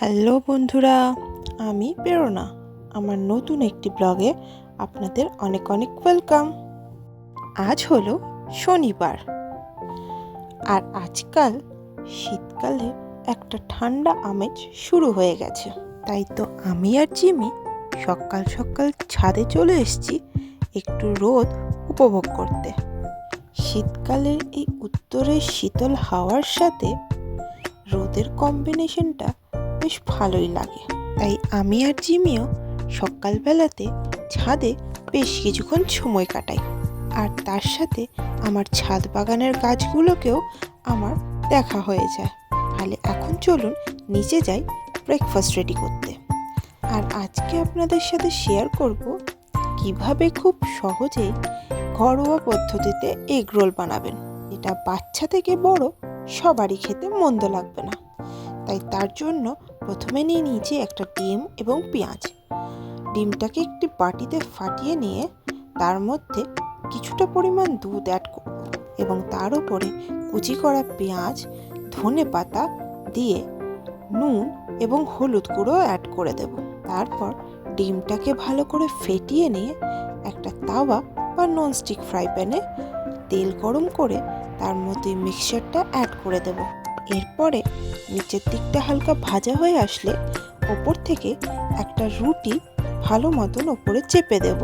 Hello বন্ধুরা, আমি প্রেরণা। আমার নতুন একটি ব্লগে আপনাদের অনেক অনেক ওয়েলকাম আজ হলো শনিবার। আর আজকাল শীতকালে একটা ঠান্ডা আমেজ শুরু হয়ে গেছে। তাই তো আমি আর জিমি সকাল সকাল ছাদে চলে এসেছি একটু রোদ উপভোগ করতে। শীতকালের এই উত্তরের শীতল হাওয়ার সাথে রোদের কম্বিনেশনটা বেশ ভালোই লাগে। তাই আমি আর জিমিও সকালবেলাতে ছাদে বেশ কিছুক্ষণ সময় কাটাই। আর তার সাথে আমার ছাদ বাগানের গাছগুলোকেও আমার দেখা হয়ে যায়। তাহলে এখন চলুন নিচে যাই ব্রেকফাস্ট রেডি করতে। আর আজকে আপনাদের সাথে শেয়ার করব কীভাবে খুব সহজেই ঘরোয়া পদ্ধতিতে এগ রোল বানাবেন। এটা বাচ্চা থেকে বড়, সবারই খেতে মন্দ লাগবে না। তাই তার জন্য প্রথমে নিয়ে নিয়েছি একটা ডিম এবং পেঁয়াজ। ডিমটাকে একটি বাটিতে ফাটিয়ে নিয়ে তার মধ্যে কিছুটা পরিমাণ দুধ অ্যাড করব এবং তার উপরে কুচি করা পেঁয়াজ, ধনে পাতা দিয়ে নুন এবং হলুদ গুঁড়ো অ্যাড করে দেব। তারপর ডিমটাকে ভালো করে ফেটিয়ে নিয়ে একটা তাওয়া বা ননস্টিক ফ্রাই প্যানে তেল গরম করে তার মধ্যে মিক্সচারটা অ্যাড করে দেব। এরপরে নিচের দিকটা হালকা ভাজা হয়ে আসলে ওপর থেকে একটা রুটি ভালো মতন ওপরে চেপে দেব।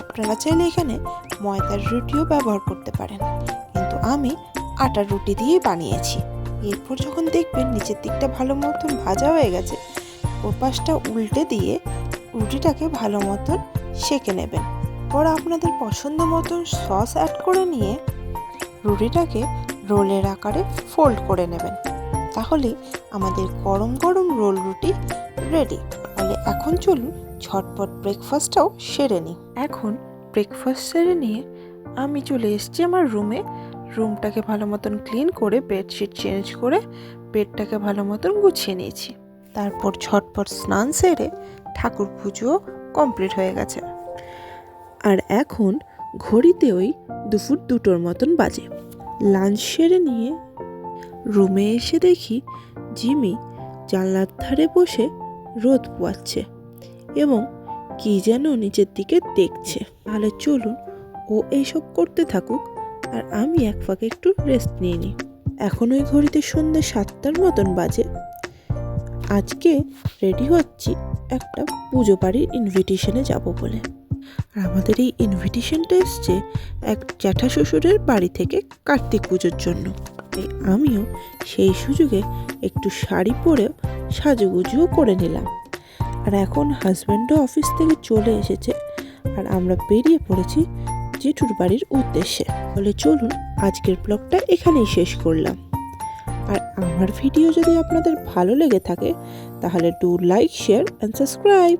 আপনারা চাইলে এখানে ময়দার রুটিও ব্যবহার করতে পারেন, কিন্তু আমি আটার রুটি দিয়েই বানিয়েছি। এরপর যখন দেখবেন নিচের দিকটা ভালো মতন ভাজা হয়ে গেছে ওর পাশটা উল্টে দিয়ে রুটিটাকে ভালো মতন সেঁকে নেবেন। পর আপনাদের পছন্দ মতন সস অ্যাড করে নিয়ে রুটিটাকে রোলের আকারে ফোল্ড করে নেবেন। তাহলে আমাদের গরম গরম রোল রুটি রেডি তাহলে এখন চলুন ঝটপট ব্রেকফাস্টটাও সেরে নিই। এখন ব্রেকফাস্ট সেরে নিয়ে আমি চলে এসেছি আমার রুমে রুমটাকে ভালো মতন ক্লিন করে বেডশিট চেঞ্জ করে বেডটাকে ভালো মতন গুছিয়ে নিয়েছি। তারপর ঝটপট স্নান সেরে ঠাকুর পুজো কমপ্লিট হয়ে গেছে। আর এখন ঘড়িতে ওই দুপুর দুটোর মতন বাজে। লাঞ্চ সেরে নিয়ে রুমে এসে দেখি জিমি জানলার ধারে বসে রোদ পোয়াচ্ছে এবং কি যেন নিচের দিকে দেখছে। তাহলে চলুন ও এইসব করতে থাকুক আর আমি এক ফাঁকে একটু রেস্ট নিয়ে নিই। এখন ওই ঘড়িতে সন্ধ্যে সাতটার মতন বাজে। আজকে রেডি হচ্ছি একটা পুজো বাড়ির ইনভিটেশনে যাব বলে। আর আমাদের এই ইনভিটেশনটা এসছে এক জ্যাঠা শ্বশুরের বাড়ি থেকে কার্তিক পুজোর জন্য। আমিও সেই সুযোগে একটু শাড়ি পরেও সাজুগুজুও করে নিলাম। আর এখন হাজব্যান্ডও অফিস থেকে চলে এসেছে আর আমরা বেরিয়ে পড়েছি জেঠুর বাড়ির উদ্দেশ্যে। বলে চলুন আজকের ব্লগটা এখানেই শেষ করলাম। আর আমার ভিডিও যদি আপনাদের ভালো লেগে থাকে, তাহলে do like share and subscribe